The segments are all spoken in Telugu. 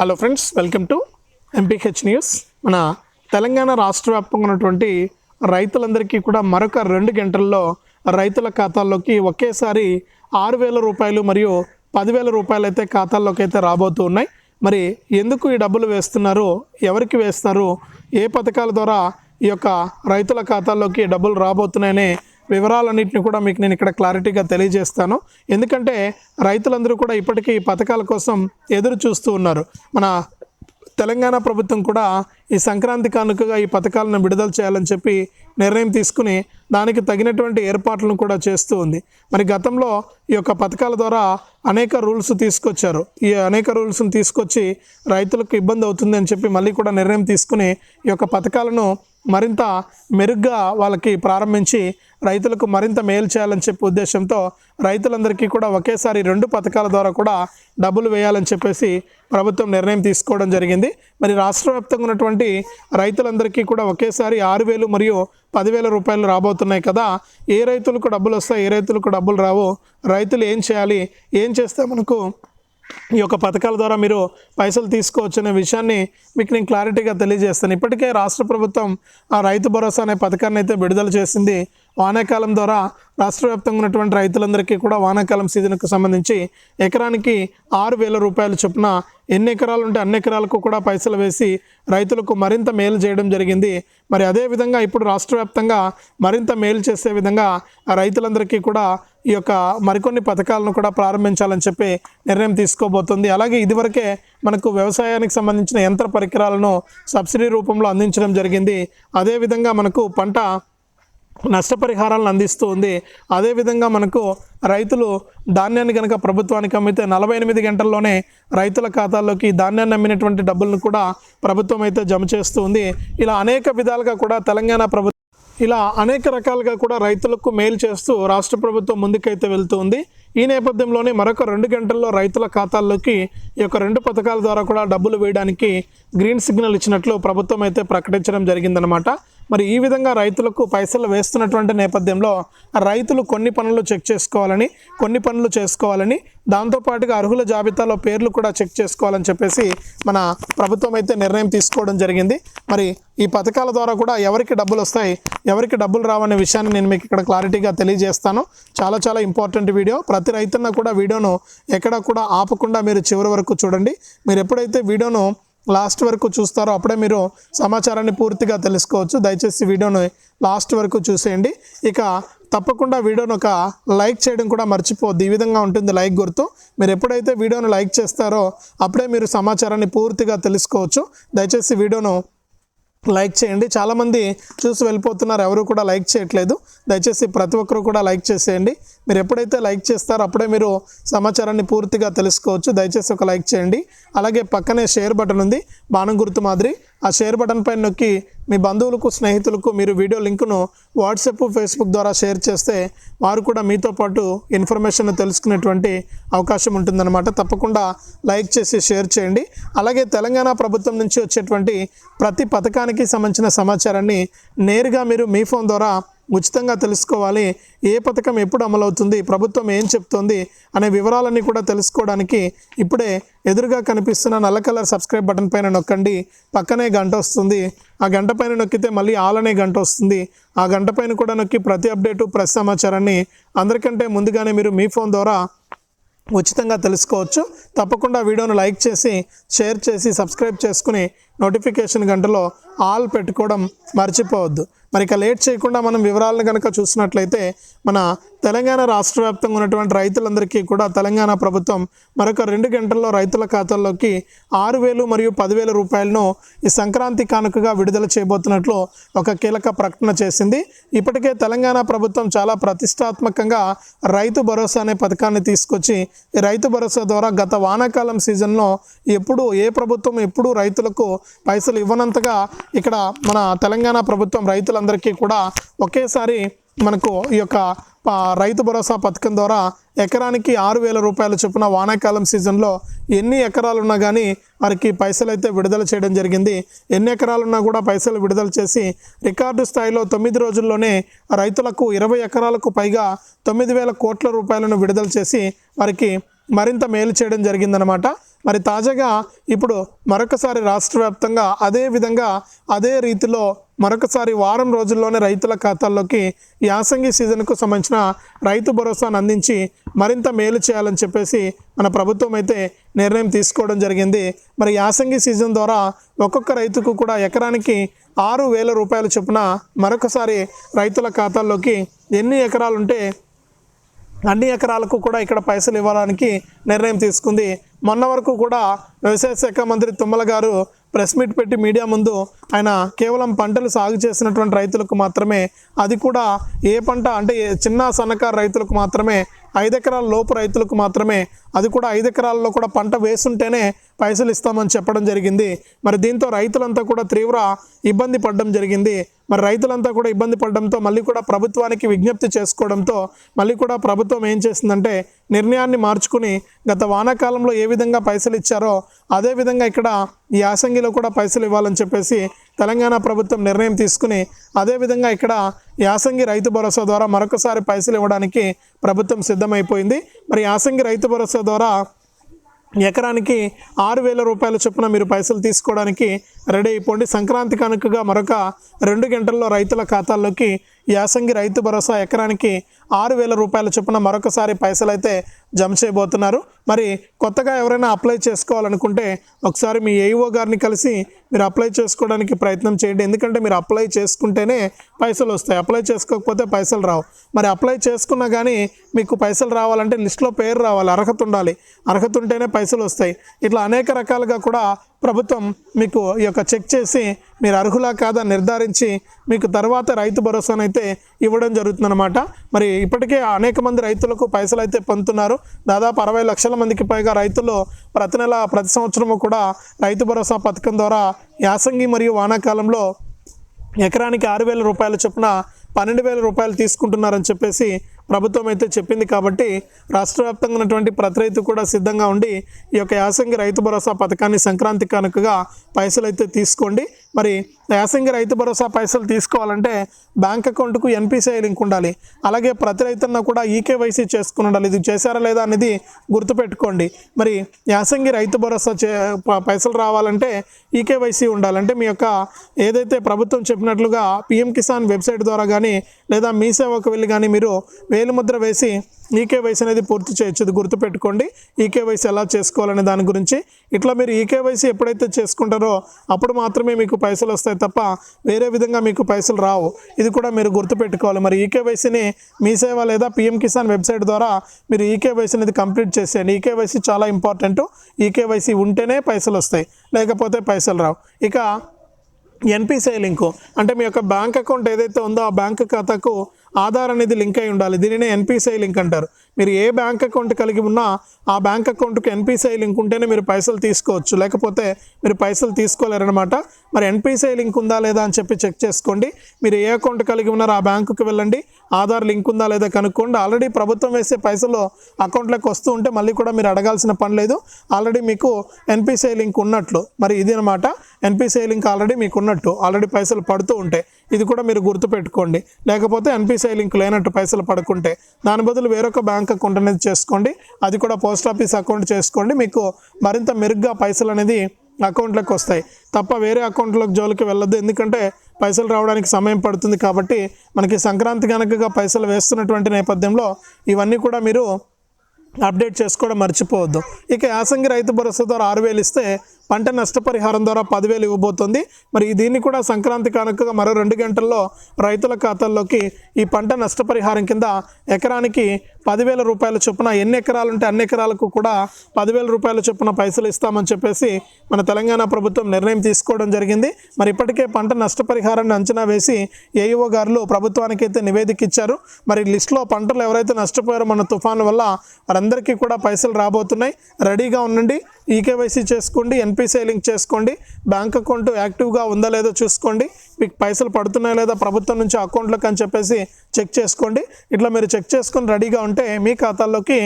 Hello friends welcome to MPH news మన తెలంగాణ రాష్ట్ర వ్యాప్తంగా ఉన్నటువంటి రైతులందరికీ కూడా మరొక రెండు గంటల్లో రైతుల ఖాతాల్లోకి ఒకేసారి ఆరు వేల రూపాయలు మరియు పదివేల రూపాయలు అయితే ఖాతాల్లోకి అయితే రాబోతూ ఉన్నాయి. మరి ఎందుకు ఈ డబ్బులు వేస్తున్నారు? ఎవరికి వేస్తారు? ఏ పథకాల ద్వారా ఈ యొక్క రైతుల ఖాతాల్లోకి డబ్బులు రాబోతున్నాయనే వివరాలన్నింటినీ కూడా మీకు నేను ఇక్కడ క్లారిటీగా తెలియజేస్తాను. ఎందుకంటే రైతులందరూ కూడా ఇప్పటికీ ఈ పథకాల కోసం ఎదురు చూస్తూ ఉన్నారు. మన తెలంగాణ ప్రభుత్వం కూడా ఈ సంక్రాంతి కానుకగా ఈ పథకాలను విడుదల చేయాలని చెప్పి నిర్ణయం తీసుకుని దానికి తగినటువంటి ఏర్పాట్లను కూడా చేస్తూ ఉంది. మరి గతంలో ఈ యొక్క పథకాల ద్వారా అనేక రూల్స్ తీసుకొచ్చారు. ఈ అనేక రూల్స్ని తీసుకొచ్చి రైతులకు ఇబ్బంది అవుతుంది అని చెప్పి మళ్ళీ కూడా నిర్ణయం తీసుకుని ఈ యొక్క పథకాలను మరింత మెరుగ్గా వాళ్ళకి ప్రారంభించి రైతులకు మరింత మేలు చేయాలని చెప్పే ఉద్దేశంతో రైతులందరికీ కూడా ఒకేసారి రెండు పథకాల ద్వారా కూడా డబ్బులు వేయాలని చెప్పేసి ప్రభుత్వం నిర్ణయం తీసుకోవడం జరిగింది. మరి రాష్ట్ర వ్యాప్తంగా ఉన్నటువంటి రైతులందరికీ కూడా ఒకేసారి ఆరు వేలు మరియు పదివేల రూపాయలు రాబోతున్నాయి కదా. ఏ రైతులకు డబ్బులు వస్తాయి ఏ రైతులకు డబ్బులు రావు రైతులు ఏం చేయాలి ఏం చేస్తే మనకు ఈ యొక్క పథకాల ద్వారా మీరు పైసలు తీసుకోవచ్చు అనే విషయాన్ని మీకు నేను క్లారిటీగా తెలియజేస్తాను. ఇప్పటికే రాష్ట్ర ప్రభుత్వం ఆ రైతు భరోసా అనే పథకాన్ని అయితే విడుదల చేసింది. వానాకాలం ద్వారా రాష్ట్ర వ్యాప్తంగా ఉన్నటువంటి రైతులందరికీ కూడా వానాకాలం సీజన్కు సంబంధించి ఎకరానికి ఆరు వేల రూపాయల చొప్పున ఎన్ని ఎకరాలు ఉంటే అన్ని ఎకరాలకు కూడా పైసలు వేసి రైతులకు మరింత మేలు చేయడం జరిగింది. మరి అదేవిధంగా ఇప్పుడు రాష్ట్ర వ్యాప్తంగా మరింత మేలు చేసే విధంగా ఆ రైతులందరికీ కూడా ఈ యొక్క మరికొన్ని పథకాలను కూడా ప్రారంభించాలని చెప్పి నిర్ణయం తీసుకోబోతుంది. అలాగే ఇదివరకే మనకు వ్యవసాయానికి సంబంధించిన యంత్ర పరికరాలను సబ్సిడీ రూపంలో అందించడం జరిగింది. అదేవిధంగా మనకు పంట నష్టపరిహారాలను అందిస్తూ ఉంది. అదేవిధంగా మనకు రైతులు ధాన్యాన్ని కనుక ప్రభుత్వానికి అమ్మితే నలభై ఎనిమిది గంటల్లోనే రైతుల ఖాతాల్లోకి ధాన్యాన్ని అమ్మినటువంటి డబ్బులను కూడా ప్రభుత్వం అయితే జమ చేస్తూ ఉంది. ఇలా అనేక విధాలుగా కూడా తెలంగాణ ప్రభుత్వం ఇలా అనేక రకాలుగా కూడా రైతులకు మేలు చేస్తూ రాష్ట్ర ప్రభుత్వం ముందుకైతే వెళ్తుంది. ఈ నేపథ్యంలోనే మరొక రెండు గంటల్లో రైతుల ఖాతాల్లోకి ఈ యొక్క రెండు పథకాల ద్వారా కూడా డబ్బులు వేయడానికి గ్రీన్ సిగ్నల్ ఇచ్చినట్లు ప్రభుత్వం అయితే ప్రకటించడం జరిగిందనమాట మరి ఈ విధంగా రైతులకు పైసలు వేస్తున్నటువంటి నేపథ్యంలో రైతులు కొన్ని పనులు చెక్ చేసుకోవాలని కొన్ని పనులు చేసుకోవాలని దాంతోపాటుగా అర్హుల జాబితాలో పేర్లు కూడా చెక్ చేసుకోవాలని చెప్పేసి మన ప్రభుత్వం అయితే నిర్ణయం తీసుకోవడం జరిగింది. మరి ఈ పథకాల ద్వారా కూడా ఎవరికి డబ్బులు వస్తాయి ఎవరికి డబ్బులు రావనే విషయాన్ని నేను మీకు ఇక్కడ క్లారిటీగా తెలియజేస్తాను. చాలా చాలా ఇంపార్టెంట్ వీడియో. ప్రతి రైతున్న కూడా వీడియోను ఎక్కడ కూడా ఆపకుండా మీరు చివరి వరకు చూడండి. మీరు ఎప్పుడైతే వీడియోను లాస్ట్ వరకు చూస్తారో అప్పుడే మీరు సమాచారాన్ని పూర్తిగా తెలుసుకోవచ్చు. దయచేసి వీడియోను లాస్ట్ వరకు చూసేయండి. ఇక తప్పకుండా వీడియోను ఒక లైక్ చేయడం కూడా మర్చిపోద్ది ఈ విధంగా ఉంటుంది లైక్ గుర్తు. మీరు ఎప్పుడైతే వీడియోను లైక్ చేస్తారో అప్పుడే మీరు సమాచారాన్ని పూర్తిగా తెలుసుకోవచ్చు. దయచేసి వీడియోను లైక్ చేయండి. చాలామంది చూసి వెళ్ళిపోతున్నారు. ఎవరు కూడా లైక్ చేయట్లేదు. దయచేసి ప్రతి ఒక్కరు కూడా లైక్ చేసేయండి. మీరు ఎప్పుడైతే లైక్ చేస్తారో అప్పుడే మీరు సమాచారాన్ని పూర్తిగా తెలుసుకోవచ్చు. దయచేసి ఒక లైక్ చేయండి. అలాగే పక్కనే షేర్ బటన్ ఉంది. బాణం గుర్తు మాదిరి. ఆ షేర్ బటన్ పైన నొక్కి మీ బంధువులకు స్నేహితులకు మీరు వీడియో లింకును వాట్సాప్ ఫేస్బుక్ ద్వారా షేర్ చేస్తే వారు కూడా మీతో పాటు ఇన్ఫర్మేషన్ తెలుసుకునేటువంటి అవకాశం ఉంటుందన్నమాట. తప్పకుండా లైక్ చేసి షేర్ చేయండి. అలాగే తెలంగాణ ప్రభుత్వం నుంచి వచ్చేటువంటి ప్రతి పథకానికి సంబంధించిన సమాచారాన్ని నేరుగా మీరు మీ ఫోన్ ద్వారా ఉచితంగా తెలుసుకోవాలి. ఏ పథకం ఎప్పుడు అమలవుతుంది? ప్రభుత్వం ఏం చెప్తోంది? అనే వివరాలన్నీ కూడా తెలుసుకోవడానికి ఇప్పుడే ఎదురుగా కనిపిస్తున్న నల్ల కలర్ సబ్స్క్రైబ్ బటన్ పైన నొక్కండి. పక్కనే గంట వస్తుంది. ఆ గంట పైన నొక్కితే మళ్ళీ ఆలనే గంట వస్తుంది. ఆ గంట పైన కూడా నొక్కి ప్రతి అప్డేటు ప్రతి సమాచారాన్ని అందరికంటే ముందుగానే మీరు మీ ఫోన్ ద్వారా ఉచితంగా తెలుసుకోవచ్చు. తప్పకుండా వీడియోను లైక్ చేసి షేర్ చేసి సబ్స్క్రైబ్ చేసుకుని నోటిఫికేషన్ గంటలో ఆల్ పెట్టుకోవడం మర్చిపోవద్దు. మరి ఇక లేట్ చేయకుండా మనం వివరాలను కనుక చూసినట్లయితే మన తెలంగాణ రాష్ట్ర వ్యాప్తంగా ఉన్నటువంటి రైతులందరికీ కూడా తెలంగాణ ప్రభుత్వం మరొక రెండు గంటల్లో రైతుల ఖాతాల్లోకి ఆరు వేలు మరియు పదివేల రూపాయలను ఈ సంక్రాంతి కానుకగా విడుదల చేయబోతున్నట్లు ఒక కీలక ప్రకటన చేసింది. ఇప్పటికే తెలంగాణ ప్రభుత్వం చాలా ప్రతిష్టాత్మకంగా రైతు భరోసా అనే పథకాన్ని తీసుకొచ్చి ఈ రైతు భరోసా ద్వారా గత వానాకాలం సీజన్లో ఎప్పుడు ఏ ప్రభుత్వం ఎప్పుడు రైతులకు పైసలు ఇవ్వనంతగా ఇక్కడ మన తెలంగాణ ప్రభుత్వం రైతులందరికీ కూడా ఒకేసారి మనకు ఈ యొక్క రైతు భరోసా పథకం ద్వారా ఎకరానికి ఆరు వేల రూపాయల చొప్పున వానాకాలం సీజన్లో ఎన్ని ఎకరాలు ఉన్నా కానీ వారికి పైసలు అయితే విడుదల చేయడం జరిగింది. ఎన్ని ఎకరాలు ఉన్నా కూడా పైసలు విడుదల చేసి రికార్డు స్థాయిలో తొమ్మిది రోజుల్లోనే రైతులకు ఇరవై ఎకరాలకు పైగా తొమ్మిది వేల కోట్ల రూపాయలను విడుదల చేసి వారికి మరింత మేలు చేయడం జరిగిందనమాట మరి తాజాగా ఇప్పుడు మరొకసారి రాష్ట్ర వ్యాప్తంగా అదే విధంగా అదే రీతిలో మరొకసారి వారం రోజుల్లోనే రైతుల ఖాతాల్లోకి యాసంగి సీజన్కు సంబంధించిన రైతు భరోసాను అందించి మరింత మేలు చేయాలని చెప్పేసి మన ప్రభుత్వం అయితే నిర్ణయం తీసుకోవడం జరిగింది. మరి యాసంగి సీజన్ ద్వారా ఒక్కొక్క రైతుకు కూడా ఎకరానికి ఆరు వేల రూపాయల చొప్పున మరొకసారి రైతుల ఖాతాల్లోకి ఎన్ని ఎకరాలుంటే అన్ని ఎకరాలకు కూడా ఇక్కడ పైసలు ఇవ్వడానికి నిర్ణయం తీసుకుంది. మొన్న వరకు కూడా వ్యవసాయ శాఖ మంత్రి తుమ్మల గారు ప్రెస్ మీట్ పెట్టి మీడియా ముందు ఆయన కేవలం పంటలు సాగు చేసినటువంటి రైతులకు మాత్రమే అది కూడా ఏ పంట అంటే ఏ చిన్న సన్నకారు రైతులకు మాత్రమే ఐదు ఎకరాల లోపు రైతులకు మాత్రమే అది కూడా ఐదు ఎకరాల్లో కూడా పంట వేసుంటేనే పైసలు ఇస్తామని చెప్పడం జరిగింది. మరి దీంతో రైతులంతా కూడా తీవ్ర ఇబ్బంది పడడం జరిగింది. మరి రైతులంతా కూడా ఇబ్బంది పడడంతో మళ్ళీ కూడా ప్రభుత్వానికి విజ్ఞప్తి చేసుకోవడంతో మళ్ళీ కూడా ప్రభుత్వం ఏం చేసిందంటే నిర్ణయాన్ని మార్చుకుని గత వానాకాలంలో ఏ విధంగా పైసలు ఇచ్చారో అదే విధంగా ఇక్కడ ఈ యాసంగిలో కూడా పైసలు ఇవ్వాలని చెప్పేసి తెలంగాణ ప్రభుత్వం నిర్ణయం తీసుకుని అదేవిధంగా ఇక్కడ యాసంగి రైతు భరోసా ద్వారా మరొకసారి పైసలు ఇవ్వడానికి ప్రభుత్వం సిద్ధమైపోయింది. మరి యాసంగి రైతు భరోసా ద్వారా ఎకరానికి ఆరు వేల రూపాయల చొప్పున మీరు పైసలు తీసుకోవడానికి రెడీ అయిపోండి. సంక్రాంతి కనుకగా మరొక రెండు గంటల్లో రైతుల ఖాతాల్లోకి యాసంగి రైతు భరోసా ఎకరానికి ఆరు వేల రూపాయల చొప్పున మరొకసారి పైసలు అయితే జమ చేయబోతున్నారు. మరి కొత్తగా ఎవరైనా అప్లై చేసుకోవాలనుకుంటే ఒకసారి మీ ఏఈఓ గారిని కలిసి మీరు అప్లై చేసుకోవడానికి ప్రయత్నం చేయండి. ఎందుకంటే మీరు అప్లై చేసుకుంటేనే పైసలు వస్తాయి. అప్లై చేసుకోకపోతే పైసలు రావు. మరి అప్లై చేసుకున్నా కానీ మీకు పైసలు రావాలంటే లిస్ట్లో పేరు రావాలి. అర్హత ఉండాలి. అర్హత ఉంటేనే పైసలు వస్తాయి. ఇట్లా అనేక రకాలుగా కూడా ప్రభుత్వం మీకు ఈ యొక్క చెక్ చేసి మీరు అర్హులా కాదా నిర్ధారించి మీకు తర్వాత రైతు అయితే ఇవ్వడం జరుగుతుందన్నమాట. మరి ఇప్పటికే అనేక మంది రైతులకు పైసలు అయితే పొందుతున్నారు. దాదాపు అరవై లక్షల మందికి పైగా రైతులు ప్రతి నెల ప్రతి సంవత్సరము కూడా రైతు భరోసా పథకం ద్వారా యాసంగి మరియు వానాకాలంలో ఎకరానికి ఆరు వేల రూపాయల చొప్పున పన్నెండు వేల రూపాయలు తీసుకుంటున్నారని చెప్పేసి ప్రభుత్వం అయితే చెప్పింది కాబట్టి రాష్ట్ర వ్యాప్తంగా ఉన్నటువంటి ప్రతి రైతు కూడా సిద్ధంగా ఉండి ఈ యొక్క యాసంగి రైతు భరోసా పథకాన్ని సంక్రాంతి కనుకగా పైసలు అయితే తీసుకోండి. మరి యాసంగి రైతు భరోసా పైసలు తీసుకోవాలంటే బ్యాంక్ అకౌంట్కు ఎన్పిసిఐ లింక్ ఉండాలి. అలాగే ప్రతి రైతున్న కూడా ఈకేవైసీ చేసుకుని ఉండాలి ఇది చేశారా లేదా అనేది గుర్తుపెట్టుకోండి. మరి యాసంగి రైతు భరోసా చే పైసలు రావాలంటే ఈకేవైసీ ఉండాలంటే మీ యొక్క ఏదైతే ప్రభుత్వం చెప్పినట్లుగా పిఎం కిసాన్ వెబ్సైట్ ద్వారా కానీ లేదా మీ సేవకు వెళ్ళి కానీ మీరు వేలిముద్ర వేసి ఈకేవైసీ అనేది పూర్తి చేయొచ్చు. ఇది గుర్తుపెట్టుకోండి. ఈకేవైసీ ఎలా చేసుకోవాలనే దాని గురించి. ఇట్లా మీరు ఈకేవైసీ ఎప్పుడైతే చేసుకుంటారో అప్పుడు మాత్రమే మీకు పైసలు వస్తాయి తప్ప వేరే విధంగా మీకు పైసలు రావు. ఇది కూడా మీరు గుర్తుపెట్టుకోవాలి. మరి ఈకేవైసీని మీ సేవ లేదా పిఎం కిసాన్ వెబ్సైట్ ద్వారా మీరు ఈకేవైసీ అనేది కంప్లీట్ చేసేయండి. ఈకేవైసీ చాలా ఇంపార్టెంట్. ఈకేవైసీ ఉంటేనే పైసలు వస్తాయి. లేకపోతే పైసలు రావు. ఇక ఎన్పిసిఐ లింకు. అంటే మీ యొక్క బ్యాంక్ అకౌంట్ ఏదైతే ఉందో ఆ బ్యాంక్ ఖాతాకు ఆధార్ అనేది లింక్ అయి ఉండాలి. దీనినే ఎన్పిసిఐ లింక్ అంటారు. మీరు ఏ బ్యాంక్ అకౌంట్ కలిగి ఉన్నా ఆ బ్యాంక్ అకౌంట్కి ఎన్పిసిఐ లింక్ ఉంటేనే మీరు పైసలు తీసుకోవచ్చు. లేకపోతే మీరు పైసలు తీసుకోలేరనమాట మరి ఎన్పిసిఐ లింక్ ఉందా లేదా అని చెప్పి చెక్ చేసుకోండి. మీరు ఏ అకౌంట్ కలిగి ఉన్నారో ఆ బ్యాంకుకి వెళ్ళండి. ఆధార్ లింక్ ఉందా లేదా కనుక్కోండి. ఆల్రెడీ ప్రభుత్వం వేసే పైసలు అకౌంట్లోకి వస్తూ ఉంటే మళ్ళీ కూడా మీరు అడగాల్సిన పని లేదు. ఆల్రెడీ మీకు ఎన్పిసిఐ లింక్ ఉన్నట్లు. మరి ఇది అనమాట ఎన్పిసిఐ లింక్ ఆల్రెడీ మీకు ఉన్నట్టు ఆల్రెడీ పైసలు పడుతూ ఉంటాయి ఇది కూడా మీరు గుర్తుపెట్టుకోండి. లేకపోతే ఎన్పిసిఐ లింక్ లేనట్టు పైసలు పడుకుంటే దాని బదులు వేరొక బ్యాంక్ అకౌంట్ అనేది చేసుకోండి. అది కూడా పోస్ట్ ఆఫీస్ అకౌంట్ చేసుకోండి. మీకు మరింత మెరుగ్గా పైసలు అనేది అకౌంట్లోకి వస్తాయి. తప్ప వేరే అకౌంట్లోకి జోలికి వెళ్ళొద్దు. ఎందుకంటే పైసలు రావడానికి సమయం పడుతుంది కాబట్టి మనకి సంక్రాంతి కనుకగా పైసలు వేస్తున్నటువంటి నేపథ్యంలో ఇవన్నీ కూడా మీరు అప్డేట్ చేసుకోవడం మర్చిపోవద్దు. ఇక యాసంగి రైతు భరోసా ద్వారా ఆరు వేలు ఇస్తే పంట నష్టపరిహారం ద్వారా పదివేలు ఇవ్వబోతుంది. మరి దీన్ని కూడా సంక్రాంతి కానుకగా మరో రెండు గంటల్లో రైతుల ఖాతాల్లోకి ఈ పంట నష్టపరిహారం కింద ఎకరానికి పదివేల రూపాయల చొప్పున ఎన్ని ఎకరాలు ఉంటే అన్ని ఎకరాలకు కూడా పదివేల రూపాయల చొప్పున పైసలు ఇస్తామని చెప్పేసి మన తెలంగాణ ప్రభుత్వం నిర్ణయం తీసుకోవడం జరిగింది. మరి ఇప్పటికే పంట నష్టపరిహారాన్ని అంచనా వేసి ఏఈఓ గారులు ప్రభుత్వానికి అయితే నివేదిక ఇచ్చారు. మరి లిస్టులో పంటలు ఎవరైతే నష్టపోయారో మన తుఫాను వల్ల వారందరికీ కూడా పైసలు రాబోతున్నాయి. రెడీగా ఉండండి ఈకేవైసీ చేసుకోండి ఎన్పిసిఐ లింక్ చేసుకోండి బ్యాంక్ అకౌంట్ యాక్టివ్గా ఉందా లేదో చూసుకోండి. మీకు పైసలు పడుతున్నాయా లేదా ప్రభుత్వం నుంచి అకౌంట్లోకి అని చెప్పేసి చెక్ చేసుకోండి. ఇట్లా మీరు చెక్ చేసుకొని రెడీగా ఉంటే మీ ఖాతాల్లోకి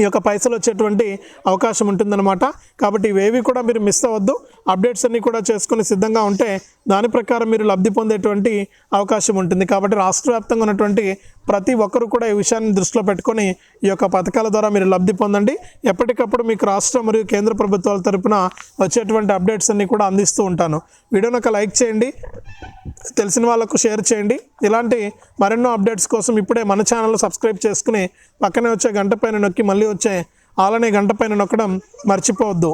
ఈ యొక్క పైసలు వచ్చేటువంటి అవకాశం ఉంటుందన్నమాట. కాబట్టి ఇవేవి కూడా మీరు మిస్ అవ్వద్దు. అప్డేట్స్ అన్నీ కూడా చేసుకుని సిద్ధంగా ఉంటే దాని ప్రకారం మీరు లబ్ధి పొందేటువంటి అవకాశం ఉంటుంది. కాబట్టి రాష్ట్ర వ్యాప్తంగా ఉన్నటువంటి ప్రతి ఒక్కరు కూడా ఈ విషయాన్ని దృష్టిలో పెట్టుకొని ఈ యొక్క పథకాల ద్వారా మీరు లబ్ధి పొందండి. ఎప్పటికప్పుడు మీకు రాష్ట్ర మరియు కేంద్ర ప్రభుత్వాల తరపున వచ్చేటువంటి అప్డేట్స్ అన్నీ కూడా అందిస్తూ ఉంటాను. వీడియోని ఒక లైక్ చేయండి. తెలిసిన వాళ్ళకు షేర్ చేయండి. ఇలాంటి మరెన్నో అప్డేట్స్ కోసం ఇప్పుడే మన ఛానల్ సబ్స్క్రైబ్ చేసుకుని పక్కనే వచ్చే గంట పైన నొక్కి మళ్ళీ వచ్చే ఆలనే గంట పైన నొక్కడం మర్చిపోవద్దు.